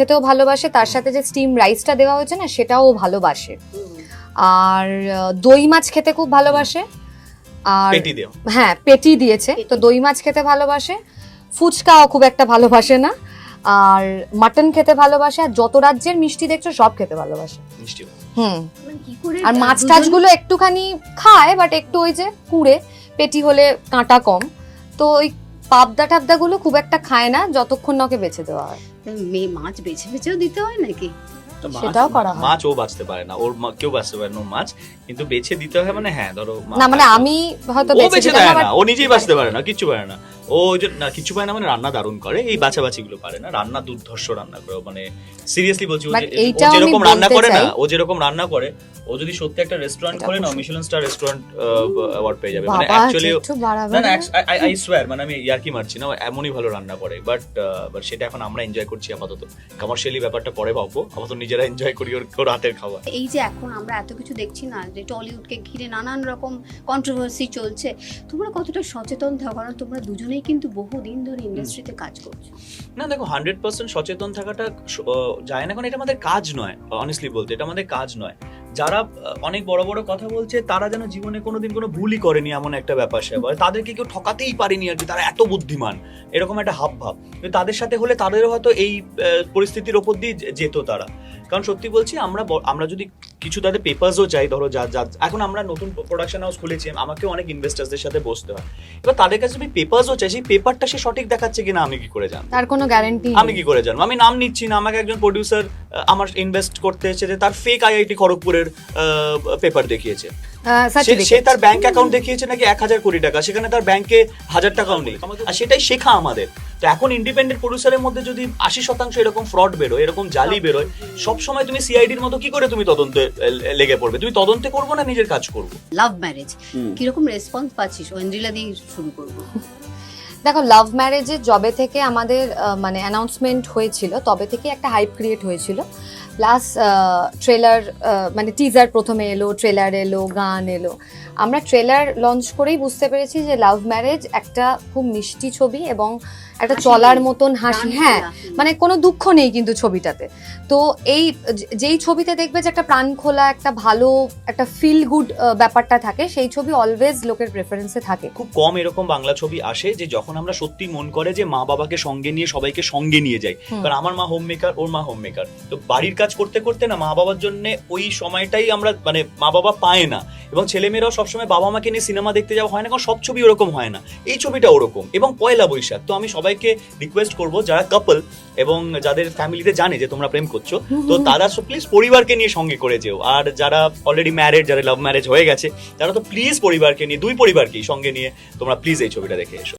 খেতেও ভালোবাসে তার সাথে যে স্টিম রাইসটা দেওয়া হয়েছে না সেটাও ভালোবাসে। আর দই মাছ খেতে খুব ভালোবাসে। আর হ্যাঁ পেটি দিয়েছে। তো দই মাছ খেতে ভালোবাসে। ফুচকাও খুব একটা ভালোবাসে না। আর মাটন খেতে ভালোবাসে। আর যত রাজ্যের মিষ্টি দেখছ সব খেতে ভালোবাসে। হুম। মানে কি করে আর মাছ টাছগুলো একটুখানি খায় বাট একটু ওই যে কুড়ে। পেটি হলে কাঁটা কম। তো ওই পাবদা টাবদা গুলো খুব একটা খায় না যতক্ষণ না ওকে বেছে দেওয়া হয়। মেয়ে মাছ বেছে বেছেও দিতে হয় নাকি? সেটাও করা হয়। মাছ ও বাঁচতে পারে না ওর মা- কেউ বাঁচতে পারে না ওর মাছ কিন্তু বেছে দিতে হয় মানে হ্যাঁ ধরো না মানে আমি হয়তো বেছে দেয় না, না ও নিজেই বাঁচতে পারে না কিচ্ছু পারে না। ও না কিছু পায় না মানে রান্না দারুণ করে। এই বাছাবাছি গুলো পারে না। রান্না দুর্ধর্ষ রান্না করে। মানে সিরিয়াসলি বলছি ও যেরকম রান্না করে না ও যেরকম রান্না করে ও যদি সত্যি একটা রেস্টুরেন্ট খোলে না খুব স্টার রেস্টুরেন্ট অ্যাওয়ার্ড পেয়ে যাবে। মানে অ্যাকচুয়ালি না না? আই সোয়ার মানে আমি ইয়ার্কি মারছি না এমনই ভালো রান্না করে। বাট বাট সেটা এখন আমরা এনজয় করছি আপাতত। কমার্শিয়ালি ব্যাপারটা পরে ভাববো। আপাতত নিজেরা এনজয় করি ওর হাতের খাওয়া এই যে এখন আমরা এত কিছু দেখছি না যে টলিউডকে ঘিরে নানান রকম কন্ট্রোভার্সি চলছে তোমরা কতটা সচেতন থাকো? কারণ তোমরা দুজনেই কিন্তু বহুদিন ধরে ইন্ডাস্ট্রিতে কাজ করছ। না দেখো হান্ড্রেড পার্সেন্ট সচেতন থাকাটা যায় না। কারণ এটা আমাদের কাজ নয় অনেস্টলি বলতে। এটা আমাদের কাজ নয়। যারা অনেক বড় বড় কথা বলছে তারা যেন জীবনে কোনোদিন কোনো ভুলই করেনি এমন একটা ব্যাপার স্যাপার তাদেরকে কেউ ঠকাতেই পারেনি আর কি তারা এত বুদ্ধিমান। এরকম একটা হাব ভাব কিন্তু তাদের সাথে হলে তাদেরও হয়তো এই পরিস্থিতির ওপর দিয়ে যেত তারা। কারণ সত্যি বলছি আমরা আমরা যদি কিছু তাদের পেপারসও চাই ধরো যা যা এখন আমরা নতুন প্রোডাকশন হাউস খুলেছি আমাকে অনেক ইনভেস্টার্সদের সাথে বসতে হয়। এবার তাদের কাছে আমি পেপারসও চাই সেই পেপারটা সে সঠিক দেখাচ্ছে কিনা আমি কি করে জানব? তার কোনো গ্যারান্টি আমি কি করে জানব? আমি নাম নিচ্ছি না আমাকে একজন প্রডিউসার আমার ইনভেস্ট করতে এসেছে যে তার ফেক আইআইটি খড়গপুরের পেপার দেখিয়েছে। সে- সে তার ব্যাংক অ্যাকাউন্ট দেখিয়েছে নাকি এক হাজার কোটি টাকা সেখানে তার ব্যাংকে হাজার টাকাও নেই। আর সেটাই শেখা আমাদের। তো এখন ইন্ডিপেন্ডেন্ট প্রডিউসারের মধ্যে যদি আশি শতাংশ এরকম ফ্রড বেরোয় এরকম জালি বেরোয় সবসময় তুমি সিআইডির মতো কি করে তুমি তদন্তে লেগে পড়বে? তুমি তদন্তে করব না নিজের কাজ করব? লাভ ম্যারেজ কীরকম রেসপন্স পাচ্ছিস? ঐন্দ্রিলা দিয়ে শুরু করব। দেখো লাভ ম্যারেজে জবে থেকে আমাদের মানে অ্যানাউন্সমেন্ট হয়েছিল তবে থেকে একটা হাইপ ক্রিয়েট হয়েছিল। প্লাস ট্রেলার মানে টিজার প্রথমে এলো ট্রেলার এলো গান এলো। আমরা ট্রেলার লঞ্চ করেই বুঝতে পেরেছি যে লাভ ম্যারেজ একটা খুব মিষ্টি ছবি এবং একটা চলার মতন হাসি। হ্যাঁ মানে কোনো দুঃখ নেই কিন্তু ছবিটাতে। তো এই যেই ছবিতে দেখবে যে একটা প্রাণ খোলা একটা ভালো একটা ফিল গুড ব্যাপারটা থাকে সেই ছবি অলওয়েজ লোকের প্রেফারেন্সে থাকে। খুব কম এরকম বাংলা ছবি আসে যে যখন আমরা সত্যি মন করে যে মা বাবাকে সঙ্গে নিয়ে সবাইকে সঙ্গে নিয়ে যাই। কারণ আমার মা হোম মেকার ওর মা হোম মেকার তো বাড়ির কাজ করতে করতে না মা বাবার জন্য ওই সময়টাই আমরা মানে মা বাবা পায় না। এবং ছেলেমেয়েরাও সবসময় বাবা মাকে নিয়ে সিনেমা দেখতে যাওয়া হয় না কারণ সব ছবি ওরকম হয় না। এই ছবিটা ওরকম। এবং পয়লা বৈশাখ। তো আমি সবাইকে রিকোয়েস্ট করব যারা কাপল এবং যাদের ফ্যামিলিতে জানে যে তোমরা প্রেম করছ তো তারা সব প্লিজ পরিবারকে নিয়ে সঙ্গে করে যেও। আর যারা অলরেডি ম্যারেড যারা লাভ ম্যারেজ হয়ে গেছে তারা তো প্লিজ পরিবারকে নিয়ে দুই পরিবারকেই সঙ্গে নিয়ে তোমরা প্লিজ এই ছবিটা দেখে এসো।